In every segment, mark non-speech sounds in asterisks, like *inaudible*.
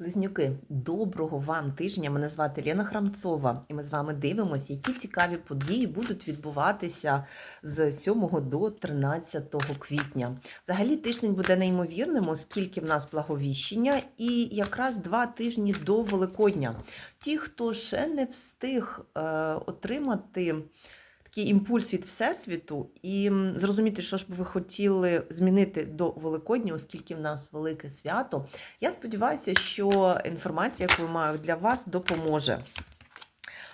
Близнюки, доброго вам тижня. Мене звати Лена Храмцова, і ми з вами дивимося, які цікаві події будуть відбуватися з 7 до 13 квітня. Взагалі тиждень буде неймовірним, оскільки в нас благовіщення, і якраз два тижні до Великодня. Ті, хто ще не встиг е, отримати такий імпульс від Всесвіту і зрозуміти, що ж би ви хотіли змінити до Великодня, оскільки в нас велике свято. Я сподіваюся, що інформація, яку маю для вас, допоможе.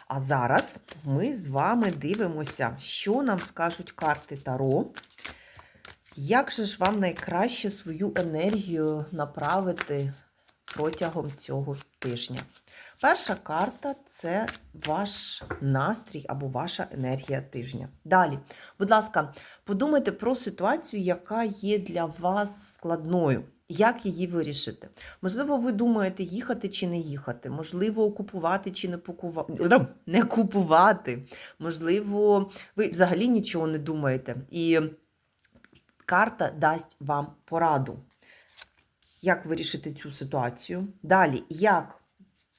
А зараз ми з вами дивимося, що нам скажуть карти Таро. Як же ж вам найкраще свою енергію направити протягом цього тижня? Перша карта це ваш настрій або ваша енергія тижня. Далі, будь ласка, подумайте про ситуацію, яка є для вас складною. Як її вирішити? Можливо, ви думаєте, їхати чи не їхати, можливо, купувати чи не покувати, не купувати. Можливо, ви взагалі нічого не думаєте. І карта дасть вам пораду. Як вирішити цю ситуацію? Далі, як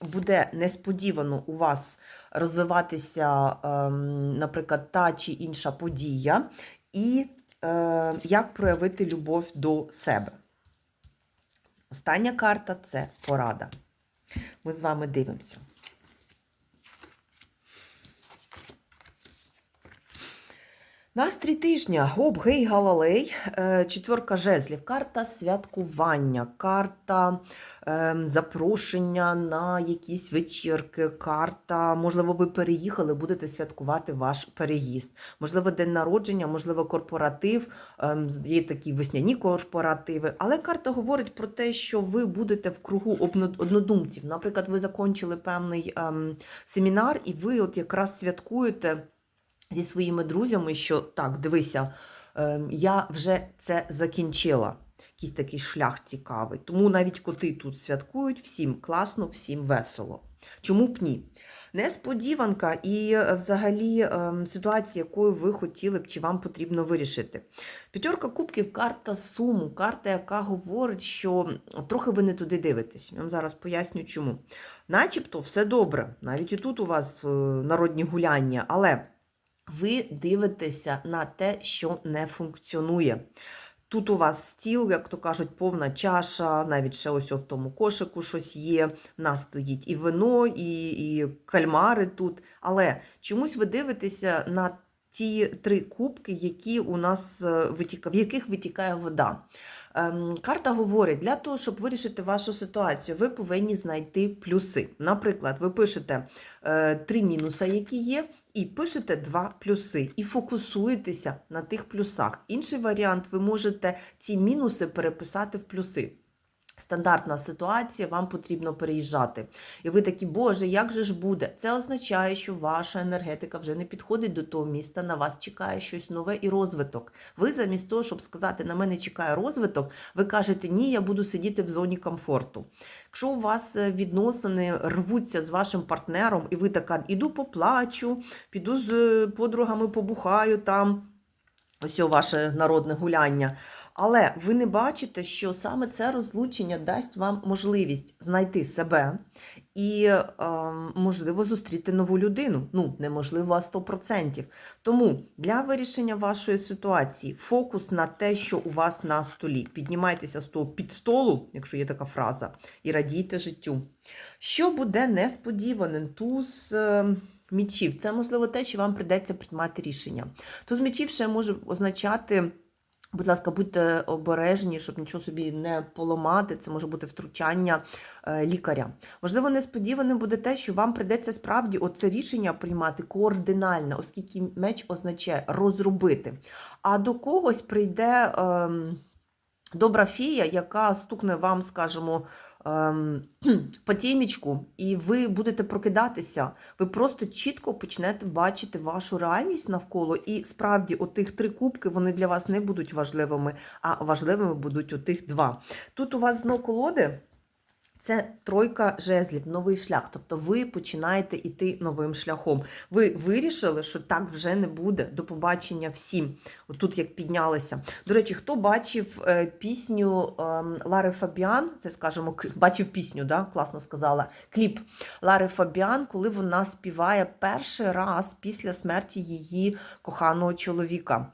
буде несподівано у вас розвиватися, ем, наприклад, та чи інша подія, і е, як проявити любов до себе. Остання карта це порада. Ми з вами дивимося. Настрій тижня. Гоп, гей, галалей. Е, Четверка жезлів. Карта святкування, карта запрошення на якісь вечірки, карта. Можливо, ви переїхали, будете святкувати ваш переїзд. Можливо, день народження, можливо, корпоратив. е, Є такі весняні корпоративи. Але карта говорить про те, що ви будете в кругу однодумців. Наприклад, ви закончили певний ем, семінар, і ви от якраз святкуєте зі своїми друзями, що так, дивися, ем, я вже це закінчила. Якийсь такий шлях цікавий. Тому навіть коти тут святкують, всім класно, всім весело. Чому б ні? Несподіванка і е, взагалі ем, ситуація, якою ви хотіли б чи вам потрібно вирішити. П'ятерка кубків карта суму, карта, яка говорить, що трохи ви не туди дивитесь. Я вам зараз поясню, чому. Начебто все добре, навіть і тут у вас е, народні гуляння, але ви дивитеся на те, що не функціонує. Тут у вас стіл, як то кажуть, повна чаша, навіть ще ось в тому кошику щось є. В нас стоїть і вино, і, і кальмари тут. Але чомусь ви дивитеся на ті три кубки, які у нас е, витіка, в яких витікає вода. Ем, Карта говорить, для того, щоб вирішити вашу ситуацію, ви повинні знайти плюси. Наприклад, ви пишете е, три мінуси, які є, і пишете два плюси, і фокусуєтеся на тих плюсах. Інший варіант, ви можете ці мінуси переписати в плюси. Стандартна ситуація, вам потрібно переїжджати. І ви такі, Боже, як же ж буде? Це означає, що ваша енергетика вже не підходить до того міста, на вас чекає щось нове і розвиток. Ви замість того, щоб сказати, на мене чекає розвиток, ви кажете, ні, я буду сидіти в зоні комфорту. Якщо у вас е, відносини рвуться з вашим партнером, і ви така, іду поплачу, піду з е, подругами побухаю там. Ось ваше народне гуляння. Але ви не бачите, що саме це розлучення дасть вам можливість знайти себе і, е, можливо, зустріти нову людину. Ну, неможливо, а 100%. Тому для вирішення вашої ситуації фокус на те, що у вас на столі. Піднімайтеся з того під столу, якщо є така фраза, і радійте життю. Що буде несподіваним? Туз. е, Мічів, це можливо те, що вам прийдеться приймати рішення. Туз мечів ще може означати, будь ласка, будьте обережні, щоб нічого собі не поламати. Це може бути втручання е, лікаря. Можливо, несподіваним буде те, що вам прийдеться справді оце рішення приймати координально, оскільки меч означає розробити. А до когось прийде. ем, Добра фія, яка стукне вам, скажімо, ем, *clears throat* по тімічку, і ви будете прокидатися. Ви просто чітко почнете бачити вашу реальність навколо, і справді отих три кубки вони для вас не будуть важливими, а важливими будуть отих два. Тут у вас дно колоди. Це тройка жезлів, новий шлях. Тобто ви починаєте йти новим шляхом. Ви вирішили, що так вже не буде. До побачення всім. Отут як піднялися. До речі, хто бачив е, пісню ем, Лари Фабіан, це скажімо, бачив пісню, да? класно сказала. Кліп Лари Фабіан, коли вона співає перший раз після смерті її коханого чоловіка.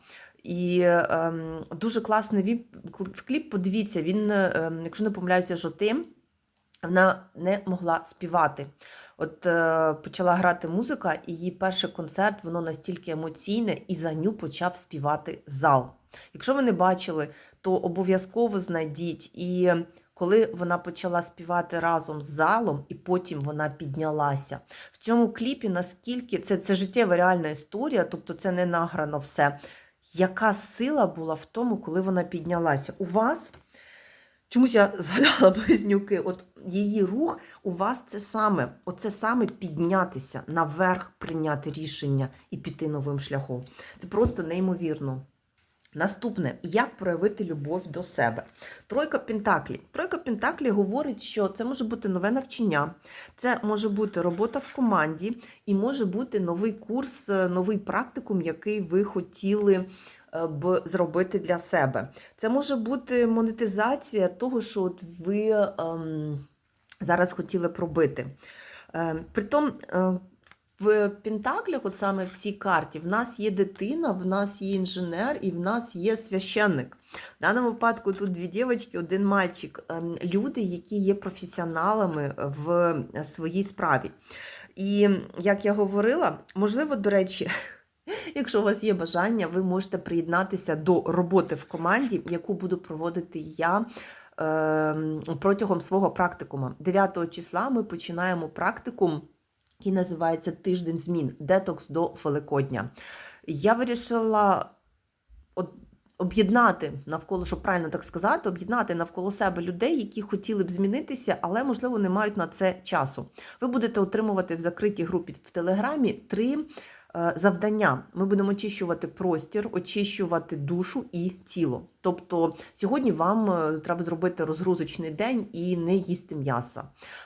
І ем, дуже класний кліп. Подивіться, він, ем, якщо не помиляюся, жотим, вона не могла співати. От е, почала грати музика, і її перший концерт воно настільки емоційне, і за ню почав співати зал. Якщо ви не бачили, то обов'язково знайдіть. І коли вона почала співати разом з залом, і потім вона піднялася. В цьому кліпі наскільки це, це життєва реальна історія, тобто це не награно все. Яка сила була в тому, коли вона піднялася? У вас чомусь я *laughs* згадала близнюки, от її рух у вас це саме, оце саме піднятися наверх, прийняти рішення і піти новим шляхом. Це просто неймовірно. Наступне, як проявити любов до себе. Тройка Пентаклі. Тройка Пентаклі говорить, що це може бути нове навчання, це може бути робота в команді, і може бути новий курс, е, новий практикум, який ви хотіли б зробити для себе. Це може бути монетизація того, що от ви ем, зараз хотіли б робити. Е, Притом, е, в Пентаклях, от саме в цій карті, в нас є дитина, в нас є інженер і в нас є священник. В даному випадку тут дві дівчатки, один мальчик. Ем, Люди, які є професіоналами в своїй справі. І як я говорила, можливо, до речі, *laughs* якщо у вас є бажання, ви можете приєднатися до роботи в команді, яку буду проводити я. ем, Протягом свого практикума 9 числа ми починаємо практикум який називається Тиждень змін Детокс до Великодня. Я вирішила об'єднати навколо, щоб правильно так сказати, об'єднати навколо себе людей, які хотіли б змінитися, але, можливо, не мають на це часу. Ви будете отримувати в закритій групі в Телеграмі три завдання. Ми будемо очищувати простір, очищувати душу і тіло. Тобто сьогодні вам е, треба зробити розгрузочний день і не їсти м'яса.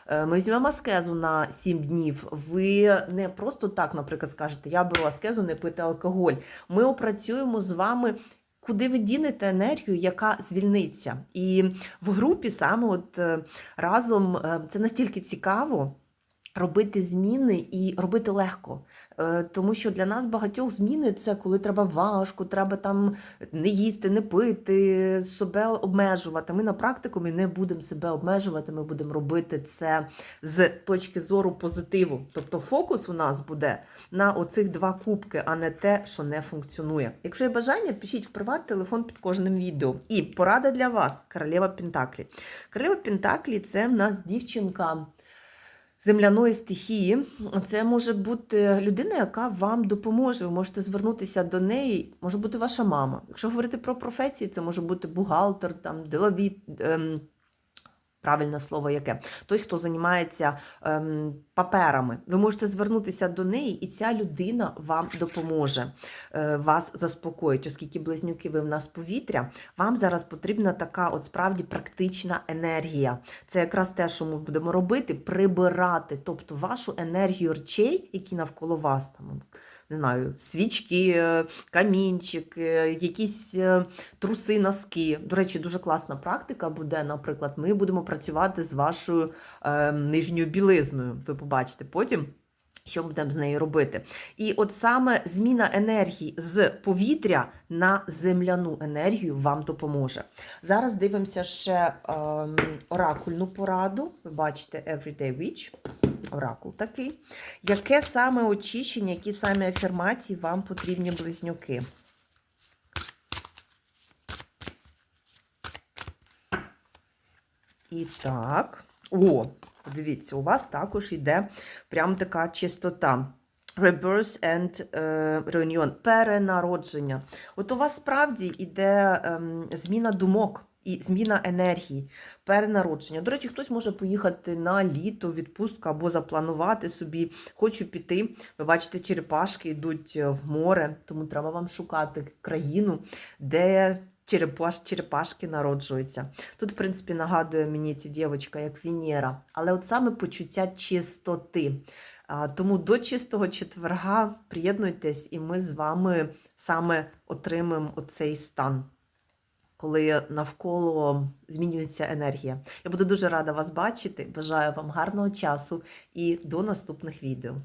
Е, Ми візьмемо аскезу на 7 днів. Ви не просто так, наприклад, скажете, я беру аскезу, не пити алкоголь. Ми опрацюємо з вами. Куди ви дінете енергію, яка звільниться? І в групі саме от е, разом е, це настільки цікаво робити зміни і робити легко. Е, Тому що для нас багатьох зміни це коли треба важко, треба там не їсти, не пити, себе обмежувати. Ми на практикумі не будемо себе обмежувати, ми будемо робити це з точки зору позитиву. Тобто фокус у нас буде на оцих два кубки, а не те, що не функціонує. Якщо є бажання, пишіть в приват телефон під кожним відео. І порада для вас, королева Пентаклі. Королева Пентаклі це в нас дівчинка. Земляної стихії це може бути людина, яка вам допоможе. Ви можете звернутися до неї, може бути ваша мама. Якщо говорити про професії, це може бути бухгалтер, там делові, ем, правильне слово яке, той, хто займається ем, паперами. Ви можете звернутися до неї, і ця людина вам допоможе, е, вас заспокоїть, оскільки близнюки ви в нас повітря. Вам зараз потрібна така от справді практична енергія. Це якраз те, що ми будемо робити, прибирати, тобто вашу енергію речей, які навколо вас там. Не знаю, свічки, е, камінчик, е, якісь е, труси, носки. До речі, дуже класна практика буде. Наприклад, ми будемо працювати з вашою е, нижньою білизною. Ви побачите потім. Що будемо з нею робити? І от саме зміна енергії з повітря на земляну енергію вам допоможе. Зараз дивимося ще ем, оракульну пораду. Ви бачите Everyday Witch. Оракул такий. Яке саме очищення, які саме афірмації вам потрібні близнюки? І так. О, подивіться, у вас також йде прям така чистота. Rebirth and е, Reunion. Перенародження. От у вас справді йде ем, зміна думок і зміна енергії, перенародження. До речі, хтось може поїхати на літо, відпустку або запланувати собі. Хочу піти. Ви бачите, черепашки йдуть в море, тому треба вам шукати країну, де черепаш, черепашки народжуються. Тут, в принципі, нагадує мені ця дівчинка як Венера, але от саме почуття чистоти. Тому до чистого четверга приєднуйтесь, і ми з вами саме отримаємо оцей стан, коли навколо змінюється енергія. Я буду дуже рада вас бачити. Бажаю вам гарного часу і до наступних відео.